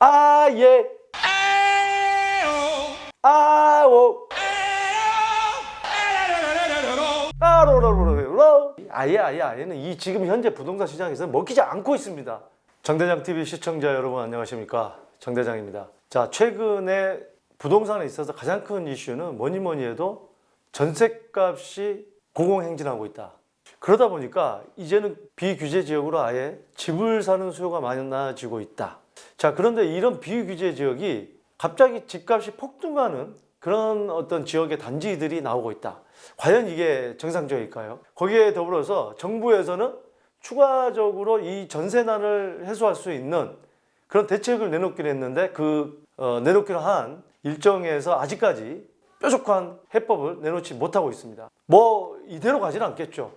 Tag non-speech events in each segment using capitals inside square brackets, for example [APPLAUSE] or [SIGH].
아 예 아오 따로로로로 아예 아예 아예는 이 지금 현재 부동산 시장에서 먹히지 않고 있습니다. 정대장 TV 시청자 여러분 안녕하십니까 정대장입니다. 자 최근에 부동산에 있어서 가장 큰 이슈는 뭐니 뭐니 해도 전셋값이 고공행진하고 있다. 그러다 보니까 이제는 비규제 지역으로 아예 집을 사는 수요가 많아지고 있다. 자, 그런데 이런 비규제 지역이 갑자기 집값이 폭등하는 그런 어떤 지역의 단지들이 나오고 있다. 과연 이게 정상적일까요? 거기에 더불어서 정부에서는 추가적으로 이 전세난을 해소할 수 있는 그런 대책을 내놓기로 했는데 그 어, 내놓기로 한 일정에서 아직까지 뾰족한 해법을 내놓지 못하고 있습니다. 뭐 이대로 가지는 않겠죠.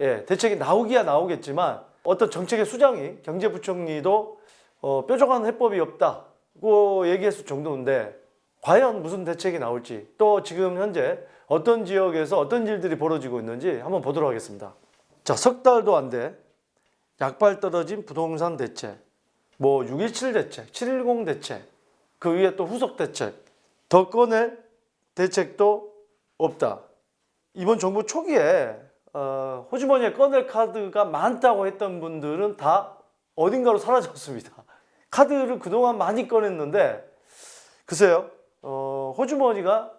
예, 대책이 나오기야 나오겠지만 어떤 정책의 수장이 경제부총리도 어, 뾰족한 해법이 없다고 얘기했을 정도인데 과연 무슨 대책이 나올지 또 지금 현재 어떤 지역에서 어떤 일들이 벌어지고 있는지 한번 보도록 하겠습니다. 자, 석 달도 안 돼. 약발 떨어진 부동산 대책, 뭐 617 대책, 710 대책, 그 위에 또 후속 대책, 더 꺼낼 대책도 없다. 이번 정부 초기에 어, 호주머니에 꺼낼 카드가 많다고 했던 분들은 다 어딘가로 사라졌습니다. 카드를 그동안 많이 꺼냈는데 글쎄요 어, 호주머니가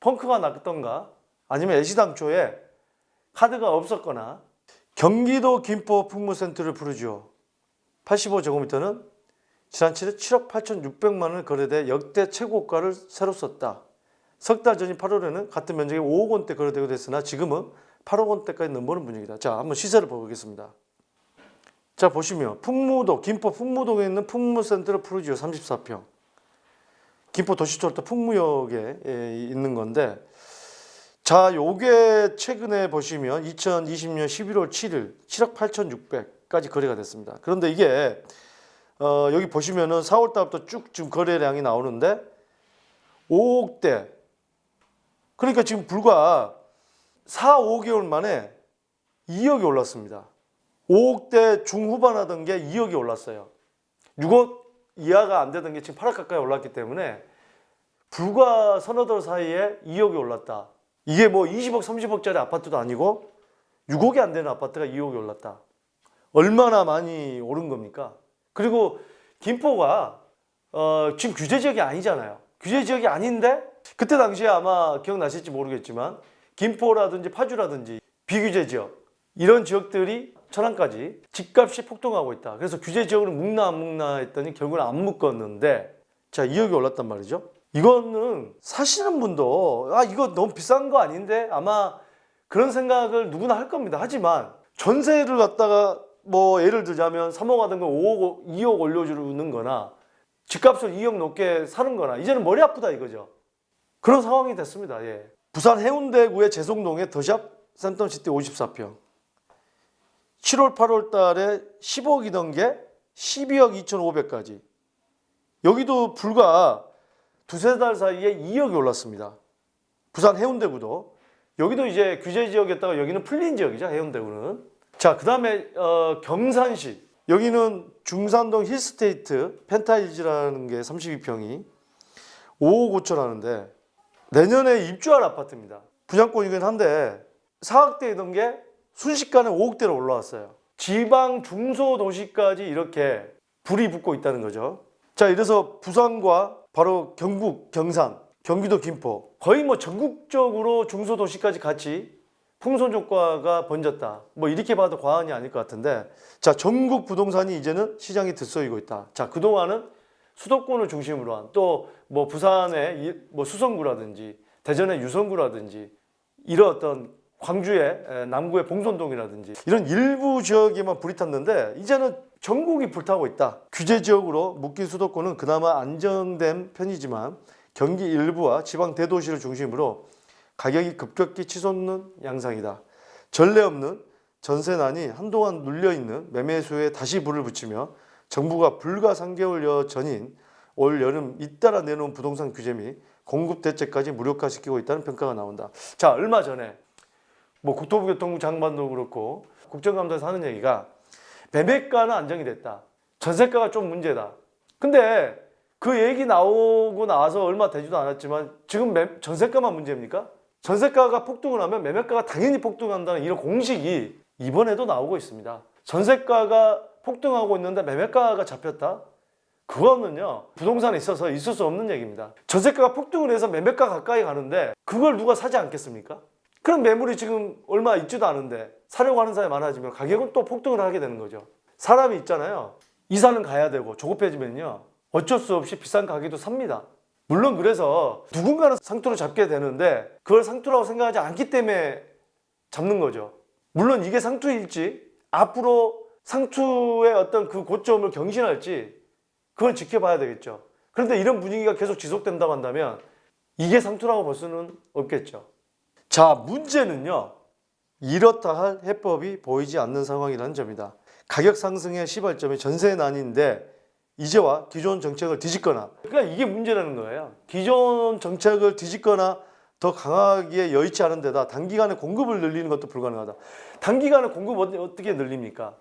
펑크가 났던가 아니면 애시당초에 카드가 없었거나 경기도 김포 풍무센터를 부르죠. 85제곱미터는 지난 7일 7억 8,600만 원을 거래돼 역대 최고가를 새로 썼다. 석 달 전인 8월에는 같은 면적이 5억 원대 거래되고 됐으나 지금은 8억 원대까지 넘보는 분위기다. 자, 한번 시세를 보겠습니다. 자, 보시면 풍무동, 김포 풍무동에 있는 풍무센터를 푸르지오 34평. 김포 도시철도 풍무역에 예, 있는 건데 자, 요게 최근에 보시면 2020년 11월 7일 7억 8,600까지 거래가 됐습니다. 그런데 이게 어, 여기 보시면은 4월 달부터 쭉 지금 거래량이 나오는데 5억대 그러니까 지금 불과 4, 5개월 만에 2억이 올랐습니다. 5억대 중후반 하던 게 2억이 올랐어요. 6억 이하가 안 되던 게 지금 8억 가까이 올랐기 때문에 불과 서너 달 사이에 2억이 올랐다. 이게 뭐 20억, 30억짜리 아파트도 아니고 6억이 안 되는 아파트가 2억이 올랐다. 얼마나 많이 오른 겁니까? 그리고 김포가 어, 지금 규제 지역이 아니잖아요. 규제 지역이 아닌데 그때 당시에 아마 기억나실지 모르겠지만 김포라든지 파주라든지 비규제 지역 이런 지역들이 천안까지 집값이 폭등하고 있다. 그래서 규제 지역으로 묵나 안 묵나 했더니 결국은 안 묶었는데 자 2억이 올랐단 말이죠. 이거는 사시는 분도 아 이거 너무 비싼 거 아닌데 아마 그런 생각을 누구나 할 겁니다. 하지만 전세를 갖다가 뭐 예를 들자면 3억 하던 걸 5억, 2억 올려주는 거나 집값을 2억 넘게 사는 거나 이제는 머리 아프다 이거죠. 그런 상황이 됐습니다. 예. 부산 해운대구의 재송동의 더샵 센텀시티 54평. 7월 8월 달에 10억이던 게 12억 2,500까지. 여기도 불과 두세 달 사이에 2억이 올랐습니다. 부산 해운대구도. 여기도 이제 규제 지역이었다가 여기는 풀린 지역이죠. 해운대구는. 자, 그 다음에 어, 경산시. 여기는 중산동 힐스테이트 펜타일즈라는 게 32평이 5억 5천 하는데 내년에 입주할 아파트입니다. 분양권이긴 한데 4억대이던 게 순식간에 5억대로 올라왔어요. 지방 중소도시까지 이렇게 불이 붙고 있다는 거죠. 자, 이래서 부산과 바로 경북, 경산, 경기도 김포 거의 뭐 전국적으로 중소도시까지 같이 풍선 효과가 번졌다. 뭐 이렇게 봐도 과언이 아닐 것 같은데 자, 전국 부동산이 이제는 시장이 들썩이고 있다. 자, 그동안은 수도권을 중심으로 한 또 뭐 부산의 이- 뭐 수성구라든지 대전의 유성구라든지 이런 어떤 광주의 에, 남구의 봉선동이라든지 이런 일부 지역에만 불이 탔는데 이제는 전국이 불타고 있다. 규제 지역으로 묶인 수도권은 그나마 안정된 편이지만 경기 일부와 지방 대도시를 중심으로 가격이 급격히 치솟는 양상이다. 전례 없는 전세난이 한동안 눌려 있는 매매수에 다시 불을 붙이며 정부가 불과 3개월여 전인 올 여름 잇따라 내놓은 부동산 규제 및 공급 대책까지 무력화시키고 있다는 평가가 나온다. 자, 얼마 전에 뭐 국토부교통부 장관도 그렇고 국정감사에서 하는 얘기가 매매가는 안정이 됐다. 전세가가 좀 문제다. 근데 그 얘기 나오고 나서 얼마 되지도 않았지만 지금 매- 전세가만 문제입니까? 전세가가 폭등을 하면 매매가가 당연히 폭등한다는 이런 공식이 이번에도 나오고 있습니다. 전세가가 폭등하고 있는데 매매가가 잡혔다? 그거는요 부동산에 있어서 있을 수 없는 얘기입니다. 전세가가 폭등을 해서 매매가 가까이 가는데 그걸 누가 사지 않겠습니까? 그럼 매물이 지금 얼마 있지도 않은데 사려고 하는 사람이 많아지면 가격은 또 폭등을 하게 되는 거죠. 사람이 있잖아요. 이사는 가야 되고 조급해지면요 어쩔 수 없이 비싼 가격도 삽니다. 물론 그래서 누군가는 상투를 잡게 되는데 그걸 상투라고 생각하지 않기 때문에 잡는 거죠. 물론 이게 상투일지 앞으로 상투의 어떤 그 고점을 경신할지 그걸 지켜봐야 되겠죠. 그런데 이런 분위기가 계속 지속된다고 한다면 이게 상투라고 볼 수는 없겠죠. 자, 문제는요. 이렇다 할 해법이 보이지 않는 상황이라는 점이다. 가격 상승의 시발점이 전세난인데 이제와 기존 정책을 뒤집거나 그러니까 이게 문제라는 거예요. 기존 정책을 뒤집거나 더 강하게 여의치 않은 데다 단기간에 공급을 늘리는 것도 불가능하다. 단기간에 공급 어- 어떻게 늘립니까?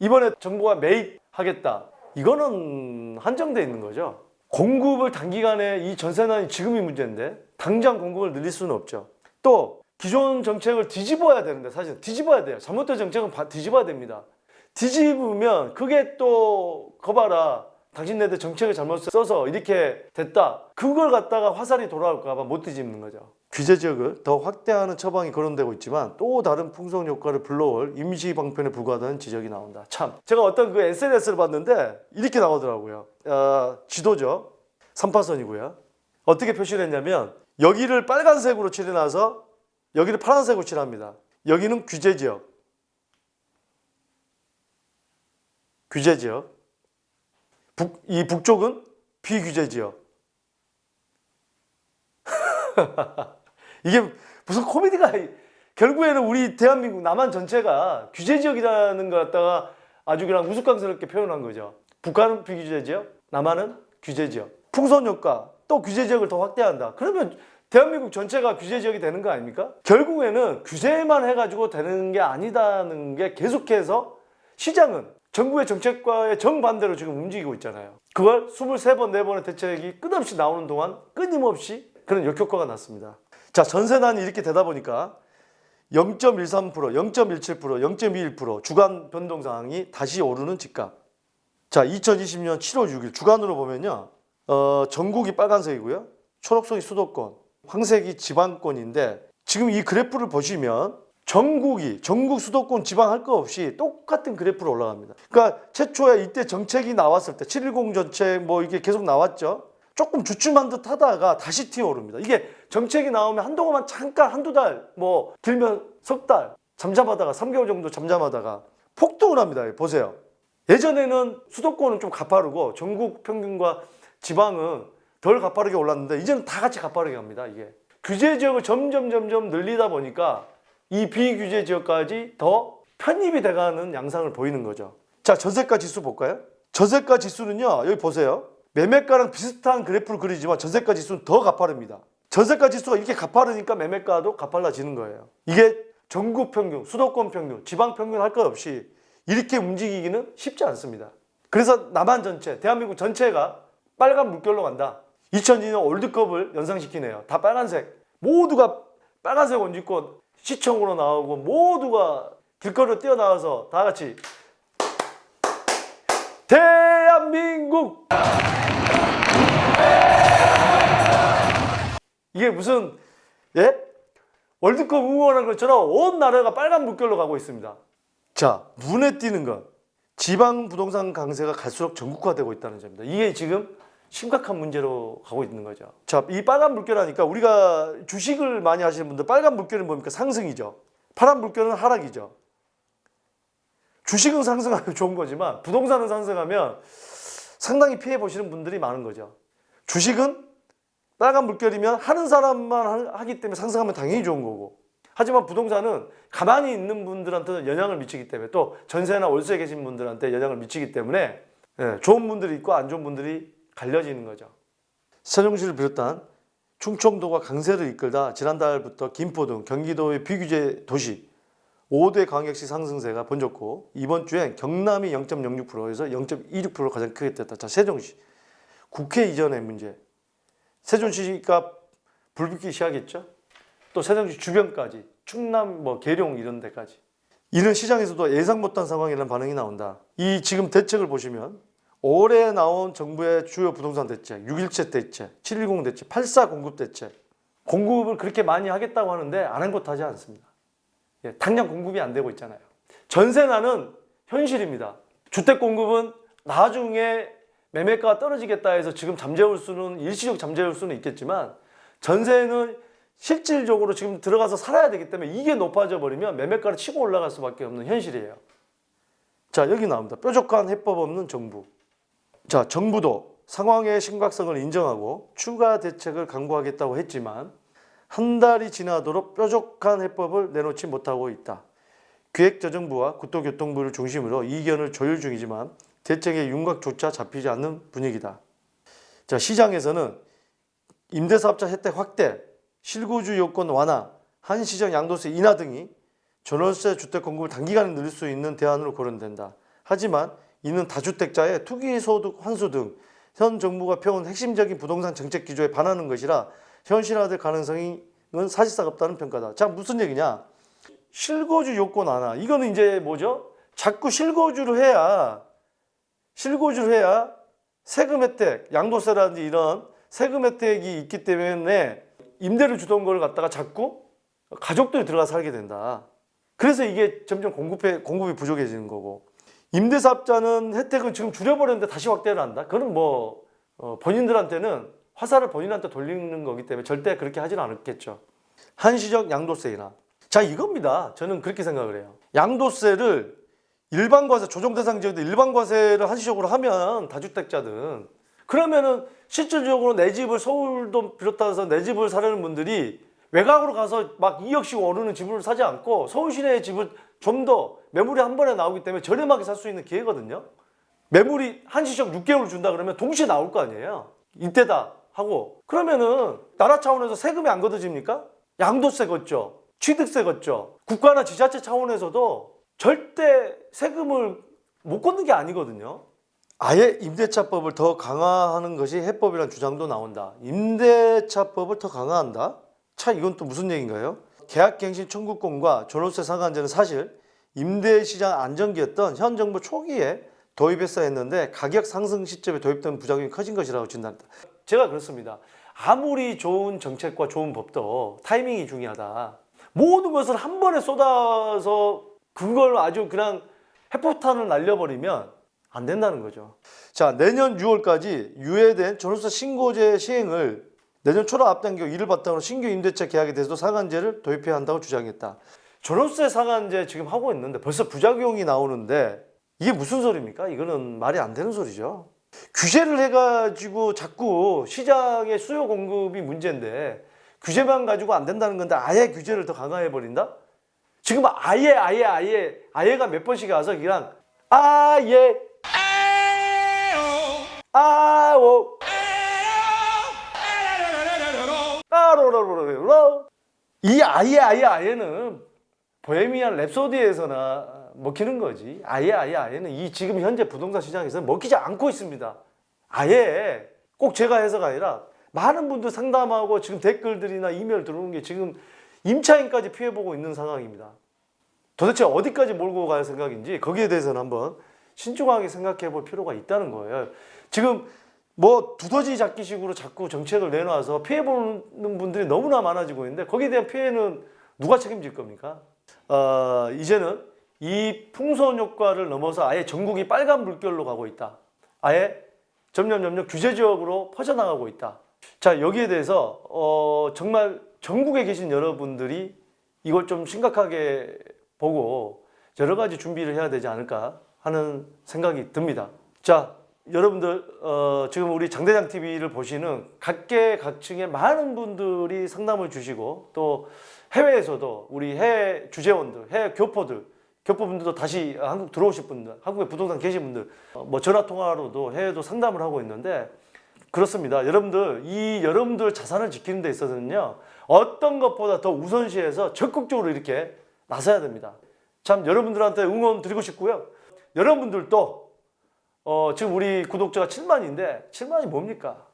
이번에 정부가 매입하겠다. 이거는 한정돼 있는 거죠. 공급을 단기간에 이 전세난이 지금이 문제인데 당장 공급을 늘릴 수는 없죠. 또 기존 정책을 뒤집어야 되는데 사실 뒤집어야 돼요. 잘못된 정책은 바- 뒤집어야 됩니다. 뒤집으면 그게 또 거봐라 당신네들 정책을 잘못 써서 이렇게 됐다. 그걸 갖다가 화살이 돌아올까 봐 못 뒤집는 거죠. 규제 지역을 더 확대하는 처방이 거론되고 있지만 또 다른 풍성 효과를 불러올 임시 방편에 불과하다는 지적이 나온다. 참 제가 어떤 그 SNS를 봤는데 이렇게 나오더라고요. 어, 지도죠. 3파선이고요. 어떻게 표시를 했냐면 여기를 빨간색으로 칠해놔서 여기를 파란색으로 칠합니다. 여기는 규제 지역. 규제 지역. 북, 이 북쪽은 비규제 지역. [LAUGHS] 이게 무슨 코미디가 결국에는 우리 대한민국 남한 전체가 규제 지역이라는 거 갖다가 아주 그냥 우스꽝스럽게 표현한 거죠. 북한은 비규제 지역, 남한은 규제 지역. 풍선 효과 또 규제 지역을 더 확대한다. 그러면 대한민국 전체가 규제 지역이 되는 거 아닙니까? 결국에는 규제만 해가지고 되는 게 아니다는 게 계속해서 시장은 정부의 정책과의 정반대로 지금 움직이고 있잖아요. 그걸 23번, 4번의 대책이 끝없이 나오는 동안 끊임없이 그런 역효과가 났습니다. 자, 전세난이 이렇게 되다 보니까 0.13%, 0.17%, 0.21% 주간 변동 상황이 다시 오르는 집값. 자, 2020년 7월 6일 주간으로 보면요. 어, 전국이 빨간색이고요. 초록색이 수도권, 황색이 지방권인데 지금 이 그래프를 보시면 전국이 전국 수도권 지방 할 거 없이 똑같은 그래프로 올라갑니다. 그러니까 최초에 이때 정책이 나왔을 때 710 정책 뭐 이게 계속 나왔죠. 조금 주춤한 듯 하다가 다시 튀어오릅니다. 이게 정책이 나오면 한동안 잠깐 한두 달, 뭐 길면 석 달 잠잠하다가 3개월 정도 잠잠하다가 폭등을 합니다. 보세요. 예전에는 수도권은 좀 가파르고 전국 평균과 지방은 덜 가파르게 올랐는데 이제는 다 같이 가파르게 갑니다. 이게 규제 지역을 점점 점점 늘리다 보니까 이 비규제 지역까지 더 편입이 돼가는 양상을 보이는 거죠. 자 전세가 지수 볼까요? 전세가 지수는요 여기 보세요. 매매가랑 비슷한 그래프를 그리지만 전세가 지수는 더 가파릅니다. 전세가 지수가 이렇게 가파르니까 매매가도 가팔라지는 거예요. 이게 전국 평균, 수도권 평균, 지방 평균 할 것 없이 이렇게 움직이기는 쉽지 않습니다. 그래서 남한 전체, 대한민국 전체가 빨간 물결로 간다. 2002년 월드컵을 연상시키네요. 다 빨간색. 모두가 빨간색 옷 입고 시청으로 나오고 모두가 길거리로 뛰어나와서 다 같이 대한민국 이게 무슨 예? 월드컵 응원하는 것처럼 온 나라가 빨간 물결로 가고 있습니다. 자, 눈에 띄는 건 지방 부동산 강세가 갈수록 전국화되고 있다는 점입니다. 이게 지금 심각한 문제로 가고 있는 거죠. 자, 이 빨간 물결 하니까 우리가 주식을 많이 하시는 분들 빨간 물결은 뭡니까? 상승이죠. 파란 물결은 하락이죠. 주식은 상승하면 좋은 거지만 부동산은 상승하면 상당히 피해 보시는 분들이 많은 거죠. 주식은 빨간 물결이면 하는 사람만 하- 하기 때문에 상승하면 당연히 좋은 거고. 하지만 부동산은 가만히 있는 분들한테는 영향을 미치기 때문에 또 전세나 월세에 계신 분들한테 영향을 미치기 때문에 예, 좋은 분들이 있고 안 좋은 분들이 갈려지는 거죠. 세종시를 비롯한 충청도가 강세를 이끌다 지난달부터 김포 등 경기도의 비규제 도시 5대 광역시 상승세가 번졌고 이번 주엔 경남이 0.06%에서 0.26% 가장 크게 됐다. 자 세종시 국회 이전의 문제. 세종시가 불붙기 시작했죠. 또 세종시 주변까지 충남 뭐 계룡 이런 데까지. 이런 시장에서도 예상 못한 상황이라는 반응이 나온다. 이 지금 대책을 보시면 올해 나온 정부의 주요 부동산 대책, 6.17 대책, 710 대책, 84 공급 대책. 공급을 그렇게 많이 하겠다고 하는데 안 한 것도 하지 않습니다. 예, 당장 공급이 안 되고 있잖아요. 전세난은 현실입니다. 주택 공급은 나중에 매매가가 떨어지겠다 해서 지금 잠재울 수는 일시적 잠재울 수는 있겠지만 전세는 실질적으로 지금 들어가서 살아야 되기 때문에 이게 높아져 버리면 매매가를 치고 올라갈 수밖에 없는 현실이에요. 자 여기 나옵니다. 뾰족한 해법 없는 정부. 자 정부도 상황의 심각성을 인정하고 추가 대책을 강구하겠다고 했지만 한 달이 지나도록 뾰족한 해법을 내놓지 못하고 있다. 기획재정부와 국토교통부를 중심으로 이견을 조율 중이지만 대책의 윤곽조차 잡히지 않는 분위기다. 자, 시장에서는 임대사업자 혜택 확대, 실거주 요건 완화, 한시적 양도세 인하 등이 전월세 주택 공급을 단기간에 늘릴 수 있는 대안으로 거론된다. 하지만 이는 다주택자의 투기 소득 환수 등 현 정부가 펴온 핵심적인 부동산 정책 기조에 반하는 것이라 현실화될 가능성은 사실상 없다는 평가다. 자, 무슨 얘기냐? 실거주 요건 완화. 이거는 이제 뭐죠? 자꾸 실거주를 해야 실거주를 해야 세금 혜택, 양도세라든지 이런 세금 혜택이 있기 때문에 임대를 주던 걸 갖다가 자꾸 가족들이 들어가 살게 된다. 그래서 이게 점점 공급에, 공급이 부족해지는 거고. 임대사업자는 혜택은 지금 줄여버렸는데 다시 확대를 한다? 그건 뭐, 어, 본인들한테는 화살을 본인한테 돌리는 거기 때문에 절대 그렇게 하지는 않았겠죠. 한시적 양도세 인하. 자, 이겁니다. 저는 그렇게 생각을 해요. 양도세를 일반 과세, 조정 대상 지역들 일반 과세를 한시적으로 하면 다주택자든 그러면은 실질적으로 내 집을 서울도 비롯해서 내 집을 사려는 분들이 외곽으로 가서 막 2억씩 오르는 집을 사지 않고 서울 시내의 집을 좀 더 매물이 한 번에 나오기 때문에 저렴하게 살 수 있는 기회거든요. 매물이 한시적 6개월 준다 그러면 동시에 나올 거 아니에요. 이때다 하고 그러면은 나라 차원에서 세금이 안 걷어집니까? 양도세 걷죠. 취득세 걷죠. 국가나 지자체 차원에서도 절대 세금을 못 걷는 게 아니거든요. 아예 임대차법을 더 강화하는 것이 해법이라는 주장도 나온다. 임대차법을 더 강화한다? 차 이건 또 무슨 얘기인가요? 계약갱신 청구권과 전월세 상한제는 사실 임대시장 안정기였던 현 정부 초기에 도입했어야 했는데 가격 상승 시점에 도입된 부작용이 커진 것이라고 진단한다. 제가 그렇습니다. 아무리 좋은 정책과 좋은 법도 타이밍이 중요하다. 모든 것을 한 번에 쏟아서 그걸 아주 그냥 해포탄을 날려버리면 안 된다는 거죠. 자, 내년 6월까지 유예된 전월세 신고제 시행을 내년 초로 앞당겨 이를 바탕으로 신규 임대차 계약에 대해서도 상한제를 도입해야 한다고 주장했다. 전월세 상한제 지금 하고 있는데 벌써 부작용이 나오는데 이게 무슨 소리입니까? 이거는 말이 안 되는 소리죠. 규제를 해가지고 자꾸 시장의 수요 공급이 문제인데 규제만 가지고 안 된다는 건데 아예 규제를 더 강화해 버린다? 지금 아예 아예 아예 아예가 몇 번씩 와서 그냥 아예. 아오. 따로로로로. 이 아예 아예 아예는 보헤미안 랩소디에서나 먹히는 거지. 아예 아예 아예는 이 지금 현재 부동산 시장에서 먹히지 않고 있습니다. 아예. 꼭 제가 해서가 아니라 많은 분들 상담하고 지금 댓글들이나 이메일 들어오는 게 지금 임차인까지 피해보고 있는 상황입니다 도대체 어디까지 몰고 갈 생각인지 거기에 대해서는 한번 신중하게 생각해 볼 필요가 있다는 거예요 지금 뭐 두더지 잡기식으로 자꾸 정책을 내놔서 피해 보는 분들이 너무나 많아지고 있는데 거기에 대한 피해는 누가 책임질 겁니까? 어, 이제는 이 풍선 효과를 넘어서 아예 전국이 빨간 물결로 가고 있다. 아예 점점 점점 규제 지역으로 퍼져나가고 있다. 자 여기에 대해서 어, 정말 전국에 계신 여러분들이 이걸 좀 심각하게 보고 여러 가지 준비를 해야 되지 않을까 하는 생각이 듭니다. 자 여러분들 어, 지금 우리 장대장 TV를 보시는 각계각층의 많은 분들이 상담을 주시고 또 해외에서도 우리 해외 주재원들, 해외 교포들, 교포분들도 다시 한국 들어오실 분들, 한국에 부동산 계신 분들, 어, 뭐 전화 통화로도 해외도 상담을 하고 있는데 그렇습니다. 여러분들 이 여러분들 자산을 지키는 데 있어서는요 어떤 것보다 더 우선시해서 적극적으로 이렇게 나서야 됩니다. 참 여러분들한테 응원 드리고 싶고요. 여러분들도 어, 지금 우리 구독자가 7만인데 7만이 뭡니까?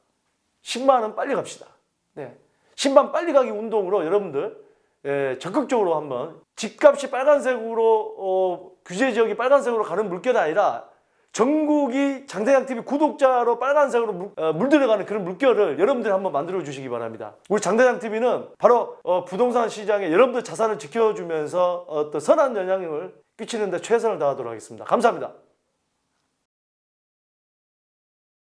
10만은 빨리 갑시다. 네. 10만 빨리 가기 운동으로 여러분들 예, 적극적으로 한번 집값이 빨간색으로 어, 규제 지역이 빨간색으로 가는 물결이 아니라 전국이 장대장 TV 구독자로 빨간색으로 물, 어, 물들어가는 그런 물결을 여러분들이 한번 만들어 주시기 바랍니다. 우리 장대장 TV는 바로 어, 부동산 시장에 여러분들 자산을 지켜주면서 어떤 선한 영향을 끼치는데 최선을 다하도록 하겠습니다. 감사합니다.